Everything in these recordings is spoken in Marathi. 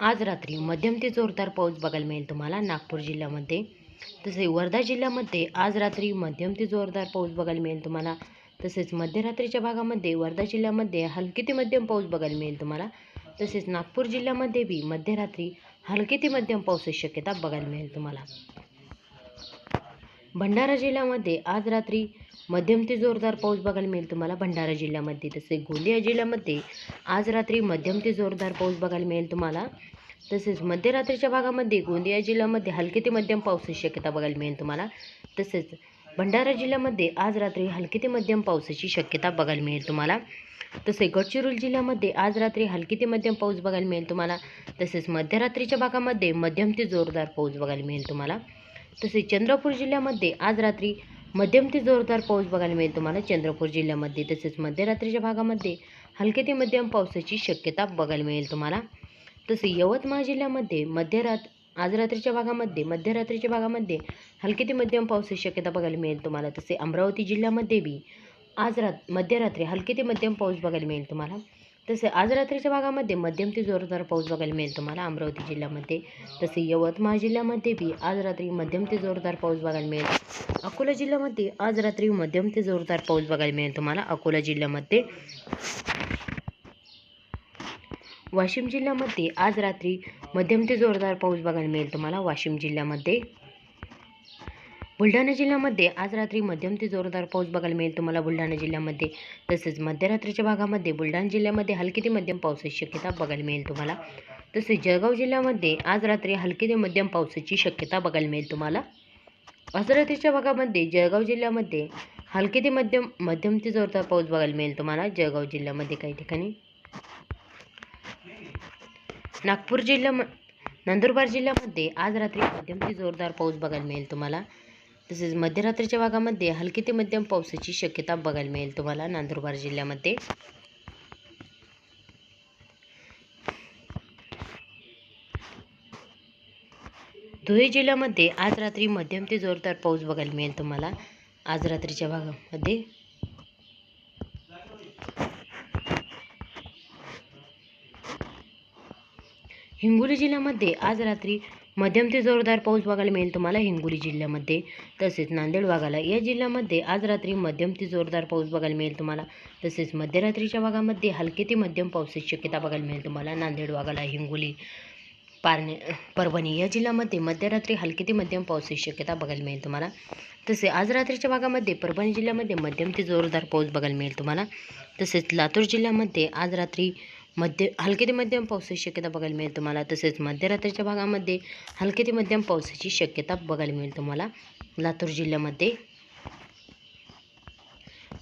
आज रात्री मध्यम ते जोरदार पाऊस बघायला मिळेल तुम्हाला नागपूर जिल्ह्यामध्ये. तसे वर्धा जिल्ह्यामध्ये आज रात्री मध्यम ते जोरदार पाऊस बघायला मिळेल तुम्हाला. तसेच मध्यरात्रीच्या भागामध्ये वर्धा जिल्ह्यामध्ये हलकी ते मध्यम पाऊस बघायला मिळेल तुम्हाला. तसेच नागपूर जिल्ह्यामध्ये बी मध्यरात्री हलकी ते मध्यम पावसाची शक्यता बघायला मिळेल तुम्हाला. भंडारा जिल्ह्यामध्ये आज रात्री मध्यम ते जोरदार पाऊस बघायला मिळेल तुम्हाला भंडारा जिल्ह्यामध्ये. तसे गोंदिया जिल्ह्यामध्ये आज रात्री मध्यम ते जोरदार पाऊस बघायला मिळेल तुम्हाला. तसेच मध्यरात्रीच्या भागामध्ये गोंदिया जिल्ह्यामध्ये हलके ते मध्यम पावसाची शक्यता बघायला मिळेल तुम्हाला. तसेच भंडारा जिल्ह्यामध्ये आज रात्री हलके ते मध्यम पावसाची शक्यता बघायला मिळेल तुम्हाला. तसे गडचिरोली जिल्ह्यामध्ये आज रात्री हलकी ते मध्यम पाऊस बघायला मिळेल तुम्हाला. तसेच मध्यरात्रीच्या भागामध्ये मध्यम ते जोरदार पाऊस बघायला मिळेल तुम्हाला. तसेच चंद्रपूर जिल्ह्यामध्ये आज रात्री मध्यम ते जोरदार पाऊस बघायला मिळेल तुम्हाला चंद्रपूर जिल्ह्यामध्ये तसेच मध्यरात्रीच्या भागामध्ये. हलके ते मध्यम पावसाची शक्यता बघायला मिळेल तुम्हाला. तसे यवतमाळ जिल्ह्यामध्ये मध्यरात आज रात्रीच्या भागामध्ये मध्यरात्रीच्या भागामध्ये हलके ते मध्यम पावसाची शक्यता बघायला मिळेल तुम्हाला. तसे अमरावती जिल्ह्यामध्ये बी आज रात मध्यरात्री हलके ते मध्यम पाऊस बघायला मिळेल तुम्हाला. तसे आज रात्रीच्या भागामध्ये मध्यम ते जोरदार पाऊस बघायला मिळेल तुम्हाला अमरावती जिल्ह्यामध्ये. तसे यवतमाळ जिल्ह्यामध्ये बी आज रात्री मध्यम ते जोरदार पाऊस बघायला मिळेल. अकोला जिल्ह्यामध्ये आज रात्री मध्यम ते जोरदार पाऊस बघायला मिळेल तुम्हाला अकोला जिल्ह्यामध्ये. वाशिम जिल्ह्यामध्ये आज रात्री मध्यम ते जोरदार पाऊस बघायला मिळेल तुम्हाला वाशिम जिल्ह्यामध्ये. बुलढाणा जिल्ह्यामध्ये आज रात्री मध्यम ते जोरदार पाऊस बघायला मिळेल तुम्हाला बुलढाणा जिल्ह्यामध्ये. तसेच मध्यरात्रीच्या भागामध्ये बुलढाणा जिल्ह्यामध्ये हलकी ते मध्यम पावसाची शक्यता बघायला मिळेल तुम्हाला. तसेच जळगाव जिल्ह्यामध्ये आज रात्री हलकी ते मध्यम पावसाची शक्यता बघायला मिळेल तुम्हाला. आज रात्रीच्या भागामध्ये जळगाव जिल्ह्यामध्ये हलके ते मध्यम मध्यम ते जोरदार पाऊस बघायला मिळेल तुम्हाला. जळगाव जिल्ह्यामध्ये काही ठिकाणी. नागपूर जिल्ह्या नंदुरबार जिल्ह्यामध्ये आज रात्री मध्यम ते जोरदार पाऊस बघायला मिळेल तुम्हाला. तसेच मध्यरात्रीच्या भागामध्ये हलकी ते मध्यम पावसाची शक्यता बघायला मिळेल तुम्हाला नंदुरबार जिल्ह्यामध्ये. धुळे जिल्ह्यामध्ये आज रात्री मध्यम ते जोरदार पाऊस बघायला मिळेल तुम्हाला. आज रात्रीच्या भागामध्ये हिंगोली जिल्ह्यामध्ये आज रात्री मध्यम ते जोरदार पाऊस बघायला मिळेल तुम्हाला हिंगोली जिल्ह्यामध्ये. तसेच नांदेड भागाला या जिल्ह्यामध्ये आज रात्री मध्यम ते जोरदार पाऊस बघायला मिळेल तुम्हाला. तसेच मध्यरात्रीच्या भागामध्ये हलके ते मध्यम पावसाची शक्यता बघायला मिळेल तुम्हाला. नांदेड भागाला हिंगोली पारणे परभणी या जिल्ह्यामध्ये मध्यरात्री हलकी ते मध्यम पावसाची शक्यता बघायला मिळेल तुम्हाला. तसे आज रात्रीच्या भागामध्ये परभणी जिल्ह्यामध्ये मध्यम ते जोरदार पाऊस बघायला मिळेल तुम्हाला. तसेच लातूर जिल्ह्यामध्ये आज रात्री मध्य हलके ते मध्यम पावसाची शक्यता बघायला मिळेल तुम्हाला. तसेच मध्यरात्रीच्या भागामध्ये हलके ते मध्यम पावसाची शक्यता बघायला मिळेल तुम्हाला. लातूर जिल्ह्यामध्ये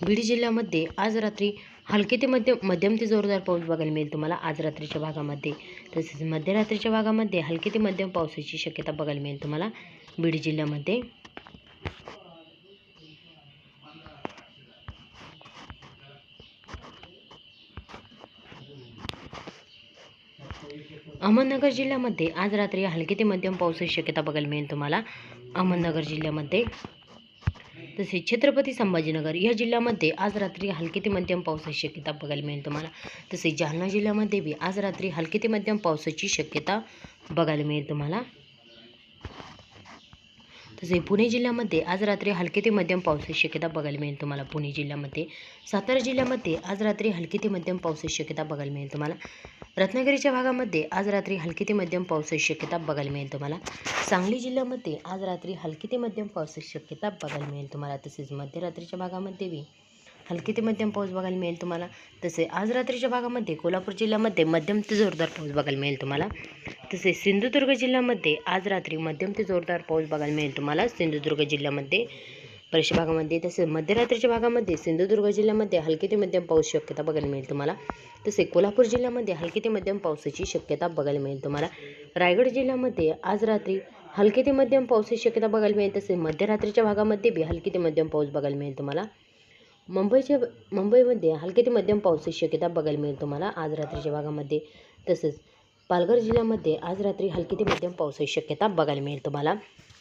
बीड जिल्ह्यामध्ये आज रात्री हलके ते मध्यम मध्यम ते जोरदार पाऊस बघायला मिळेल तुम्हाला आज रात्रीच्या भागामध्ये. तसेच मध्यरात्रीच्या भागामध्ये हलके ते मध्यम पावसाची शक्यता बघायला मिळेल तुम्हाला. बीड जिल्ह्यामध्ये अहमदनगर जिल्ह्यामध्ये आज रात्री हलकी ते मध्यम पावसाची शक्यता बघायला मिळेल तुम्हाला. अहमदनगर जिल्ह्यामध्ये तसेच छत्रपती संभाजीनगर या जिल्ह्यामध्ये आज रात्री हलकी ते मध्यम पावसाची शक्यता बघायला मिळेल तुम्हाला. तसेच जालना जिल्ह्यामध्ये बी आज रात्री हलकी ते मध्यम पावसाची शक्यता बघायला मिळेल तुम्हाला. तसे पुणे जिल्ह्यामध्ये आज रात्री हलके ते मध्यम पावसाची शक्यता बघायला मिळेल तुम्हाला. पुणे जिल्ह्यामध्ये सातारा जिल्ह्यामध्ये आज रात्री हलके ते मध्यम पावसाची शक्यता बघायला मिळेल तुम्हाला. रत्नागिरीच्या भागामध्ये आज रात्री हलकी ते मध्यम पावसाची शक्यता बघायला मिळेल तुम्हाला. सांगली जिल्ह्यामध्ये आज रात्री हलकी ते मध्यम पावसाची शक्यता बघायला मिळेल तुम्हाला. तसेच मध्यरात्रीच्या भागामध्ये बी हलकी ते मध्यम पाऊस बघायला मिळेल तुम्हाला. तसे आज रात्रीच्या भागामध्ये कोल्हापूर जिल्ह्यामध्ये मध्यम ते जोरदार पाऊस बघायला मिळेल तुम्हाला. तसे सिंधुदुर्ग जिल्ह्यामध्ये आज रात्री मध्यम ते जोरदार पाऊस बघायला मिळेल तुम्हाला. सिंधुदुर्ग जिल्ह्यामध्ये बऱ्याचशा भागामध्ये तसेच मध्यरात्रीच्या भागामध्ये सिंधुदुर्ग जिल्ह्यामध्ये हलके ते मध्यम पाऊस शक्यता बघायला मिळेल तुम्हाला. तसे कोल्हापूर जिल्ह्यामध्ये हलके ते मध्यम पावसाची शक्यता बघायला मिळेल तुम्हाला. रायगड जिल्ह्यामध्ये आज रात्री हलके ते मध्यम पावसाची शक्यता बघायला मिळेल. तसेच मध्यरात्रीच्या भागामध्ये बी हलके ते मध्यम पाऊस बघायला मिळेल तुम्हाला. मुंबईच्या मुंबईमध्ये हलके ते मध्यम पावसाची शक्यता बघायला मिळेल तुम्हाला. आज रात्रीच्या भागामध्ये तसेच पालघर जिल्ह्यामध्ये आज रात्री हलकी ते मध्यम पावसाची शक्यता बघायला मिळेल तुम्हाला.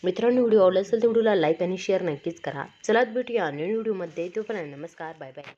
मित्रांनो व्हिडिओ आवडला असेल तर व्हिडिओला लाईक आणि शेअर नक्कीच करा. चला भेटूया नवीन व्हिडिओमध्ये. तोपर्यंत नमस्कार बाय बाय.